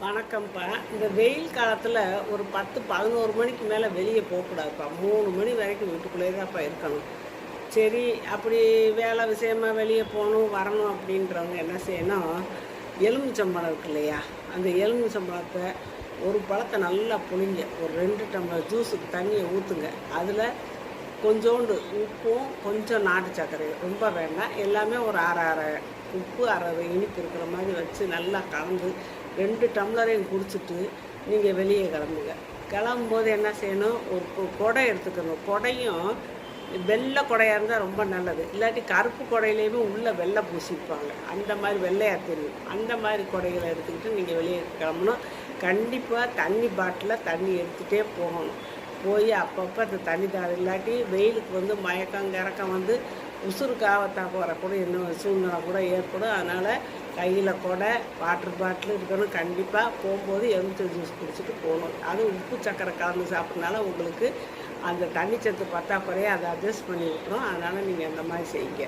வணக்கம்ப்பா. இந்த வெயில் காலத்தில் ஒரு பத்து பதினோரு மணிக்கு மேலே வெளியே போகக்கூடாதுப்பா மூணு மணி வரைக்கும் வீட்டுக்குள்ளே தான்ப்பா இருக்கணும். சரி அப்படி வேலை விஷயமா வெளியே போகணும் வரணும் அப்படின்றவங்க என்ன செய்யணும் எலுமிச்சம்பழம் இருக்கு இல்லையா? அந்த எலுமிச்சம்பழத்தை ஒரு பழத்தை நல்லா புளிங்க ஒரு ரெண்டு டம்ளர் ஜூஸுக்கு தண்ணியை ஊற்றுங்க அதில் கொஞ்சோண்டு உப்பும் கொஞ்சம் நாட்டு சர்க்கரை. ரொம்ப வேண்டாம். எல்லாமே ஒரு அரை அரை உப்பு அரை இனிப்பு இருக்கிற மாதிரி வச்சு நல்லா கலந்து ரெண்டு டம்ளரையும் குடிச்சிட்டு நீங்கள் வெளியே கிளம்புங்க. கிளம்பும்போது என்ன செய்யணும்? ஒரு கொ- குடை எடுத்துக்கணும். குடையும் வெள்ளை குடையாக இருந்தால் ரொம்ப நல்லது. இல்லாட்டி கருப்பு குடையிலையுமே உள்ளே வெள்ளை பூசிப்பாங்க. அந்த மாதிரி வெள்ளையாக தெரியும். அந்த மாதிரி குடைகளை எடுத்துக்கிட்டு நீங்கள் வெளியே கிளம்பணும். கண்டிப்பாக தண்ணி பாட்டிலில் தண்ணி எடுத்துகிட்டே போகணும். போய் அப்பப்போ அந்த தண்ணி தார் இல்லாட்டி வெயிலுக்கு வந்து மயக்கம் கிறக்கம் வந்து உசுருக்கு ஆபத்தாக கூட இன்னும் சூழ்நிலை கூட ஏற்படும். அதனால் கையில் கொடை வாட்டர் பாட்டில் இருக்கணும். கண்டிப்பாக போகும்போது எலுமிச்சை ஜூஸ் குடிச்சிட்டு போகணும். அது உப்பு சக்கரை கலந்து சாப்பிட்றதுனால உங்களுக்கு அந்த தண்ணி சத்து பற்றாக்குறையை அதை அட்ஜஸ்ட் பண்ணி விட்டுரும். அதனால் நீங்கள் அந்த மாதிரி செய்யுங்க.